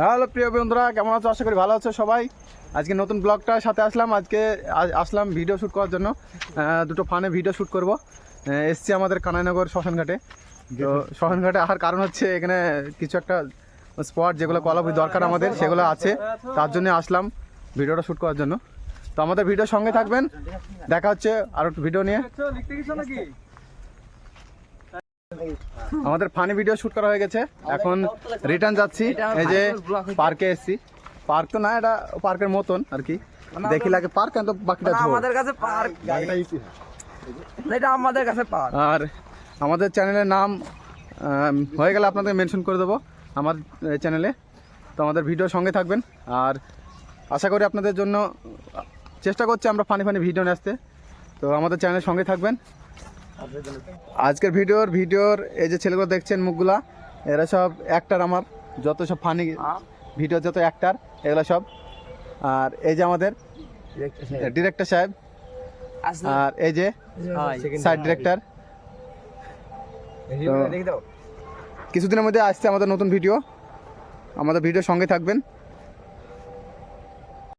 Hello, প্রিয় বন্ধুরা, কেমন আছো? আশা করি ভালো আছো সবাই। আজকে নতুন ব্লগটার সাথে আসলাম। আজকে আসলাম ভিডিও শ্যুট করার জন্য। দুটো ফানে ভিডিও শ্যুট করব। এসছি আমাদের কানাইনগর শ্মশানঘাটে। তো শ্মশানঘাটে আসার কারণ হচ্ছে এখানে কিছু একটা স্পট যেগুলো কলাপুরি দরকার আমাদের, সেগুলো আছে। তার জন্য আসলাম ভিডিওটা শ্যুট করার জন্য। তো আমাদের ভিডিওর সঙ্গে থাকবেন। দেখা হচ্ছে একটু ভিডিও নিয়ে। আমাদের ফানি ভিডিও শুট করা হয়ে গেছে। এখন রিটার্ন যাচ্ছি। এই যে পার্কে এসেছি। পার্ক তো না এটা পার্কের মতন আর কি। দেখি লাগে পার্ক কিন্তু বাকিটা আমাদের কাছে পার্ক এটা আমাদের কাছে পার্ক আর আমাদের চ্যানেলের নাম হয়ে গেলে আপনাদের মেনশন করে দেবো আমার চ্যানেলে তো আমাদের ভিডিও সঙ্গে থাকবেন। আর আশা করি আপনাদের জন্য চেষ্টা করছি আমরা ফানি ফানি ভিডিও নিয়ে আসতে। তো আমাদের চ্যানেলের সঙ্গে থাকবেন। আজকের ভিডিওর ভিডিওর এই যে ছেলেগুলো দেখছেন মুখগুলা এরা সব অ্যাক্টার আমার যত সব ফানি ভিডিও যত অ্যাক্টার এগুলো সব। আর এই যে আমাদের ডিরেক্টর সাহেব আর এই যে সাইড ডিরেক্টর কিছুদিনের মধ্যে আসছে আমাদের নতুন ভিডিও আমাদের ভিডিওর সঙ্গে থাকবেন।